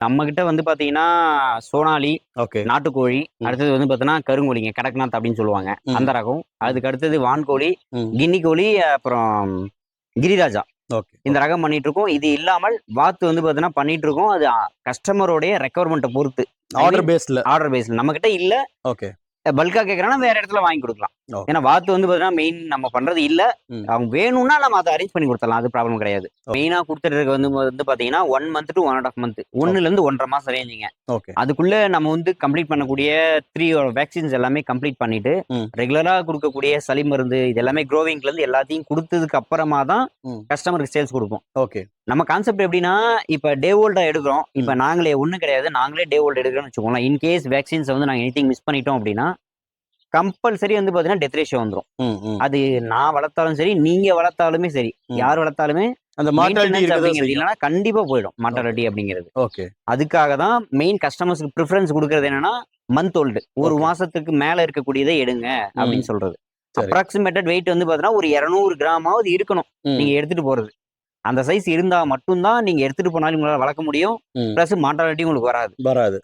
நம்ம கிட்ட வந்து பாத்தீங்கன்னா சோனாலி ஓகே. நாட்டுக்கோழி. அடுத்தது வந்து பாத்தீங்கன்னா கருங்கோழிங்க கடக்நாத் அப்படின்னு சொல்லுவாங்க. அந்த ரகம். அதுக்கு அடுத்தது வான்கோழி. கின்னி கோழி அப்புறம் கிரிராஜா. ஓகே. இந்த ரகம் பண்ணிட்டு இருக்கோம் இது இல்லாமல் வாத்து வந்து பாத்தீங்கன்னா பண்ணிட்டு இருக்கோம் அது கஸ்டமருடைய ரெக்குவயர்மெண்ட்டை பொறுத்து. ஆர்டர் பேஸ்ல ஆர்டர் பேஸ்ல நம்ம கிட்ட இல்ல. ஓகே. பல்கா கேட்கறாங்கன்னா வேற இடத்துல வாங்கி கொடுக்கலாம். ஏன்னா வாத்து வந்து பாத்தீங்கன்னா மெயின் நம்ம பண்றது இல்ல. அவங்க வேணும்னா நம்ம அதை அரேஞ்ச் பண்ணி கொடுத்துடலாம் அது ப்ராப்ளம் கிடையாது. மெயினா கொடுத்துட்டு வந்து வந்து பாத்தீங்கன்னா one month to one and half month ஒன்னுல இருந்து ஒன்றரை மாசம் ரேஞ்சுங்க ஓகே அதுக்குள்ள நம்ம வந்து கம்ப்ளீட் பண்ணக்கூடிய த்ரீ வேக்சின்ஸ் எல்லாமே கம்ப்ளீட் பண்ணிட்டு. ரெகுலரா கொடுக்கக்கூடிய சளி மருந்து இது எல்லாமே க்ரோவிங்ல இருந்து எல்லாத்தையும் கொடுத்ததுக்கு அப்புறமா தான். கஸ்டமருக்கு சேல்ஸ் கொடுப்போம் ஓகே நம்ம கான்செப்ட் எப்படின்னா இப்ப டே ஓல்டா எடுக்கிறோம். இப்ப நாங்களே ஒண்ணும் கிடையாது நாங்களே டே ஓல்டு எடுக்கிறோம்னு வச்சுக்கோங்களேன். இன்கேஸ் வேக்சின்ஸ் வந்து நாங்க எனிதிங் மிஸ் பண்ணிட்டோம் அப்படின்னா கம்பல்சரி வந்து பாத்தீங்கன்னா டெத் ரேஷியோ வந்துரும். ம் ம். அது நான் வளர்த்தாலும் சரி நீங்க வளர்த்தாலுமே சரி. யார் வளர்த்தாலுமே அந்த அப்படிங்கிறது கண்டிப்பா போயிடும் மார்டாலிட்டி அப்படிங்கிறது. ஓகே. அதுக்காக தான் மெயின் கஸ்டமர்ஸ்க்கு ப்ரிஃபரன்ஸ் கொடுக்கறது என்னன்னா மந்த் ஓல்டு ஒரு. மாசத்துக்கு மேல இருக்கக்கூடியதை எடுங்க அப்படின்னு சொல்றது. அப்ராக்சிமேட்டட் வெயிட் வந்து பாத்தீங்கன்னா ஒரு இருநூறு கிராமாவது இருக்கணும். நீங்க எடுத்துட்டு போறது. அந்த சைஸ் இருந்தா மட்டும்தான் நீங்க எடுத்துட்டு போனாலும் உங்களால வளர்க்க முடியும். பிளஸ் மார்டாலிட்டி உங்களுக்கு வராது. வராது.